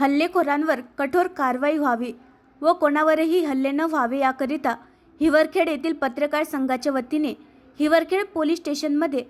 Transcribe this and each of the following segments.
हल्लेखोरांवर कठोर कारवाई व्हावी व कोणावरही हल्ले न व्हावे याकरिता हिवरखेड येथील पत्रकार संघाच्या वतीने हिवरखेड पोलीस स्टेशनमध्ये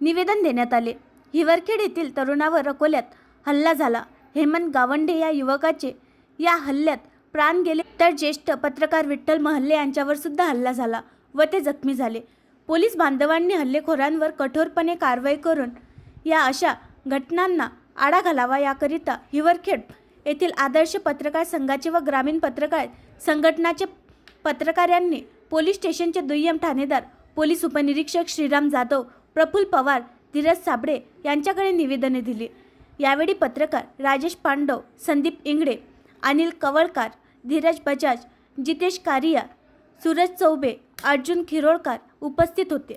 निवेदन देण्यात आले. हिवरखेड येथील तरुणावर अकोल्यात हल्ला झाला. हेमंत गावंडे या युवकाचे या हल्ल्यात प्राण गेले. तर ज्येष्ठ पत्रकार विठ्ठल महल्ले यांच्यावर सुद्धा हल्ला झाला व ते जखमी झाले. पोलीस बांधवांनी हल्लेखोरांवर कठोरपणे कारवाई करून या अशा घटनांना आळा घालावा याकरिता हिवरखेड येथील आदर्श पत्रकार संघाचे व ग्रामीण पत्रकार संघटनाचे पत्रकार यांनी पोलीस स्टेशनचे दुय्यम ठाणेदार पोलीस उपनिरीक्षक श्रीराम जाधव प्रफुल्ल पवार धीरज साबळे यांच्याकडे निवेदने दिली. यावेळी पत्रकार राजेश पांडव संदीप इंगडे अनिल कवळकार धीरज बजाज जितेश कारिया सूरज चौबे अर्जुन खिरोळकर उपस्थित होते.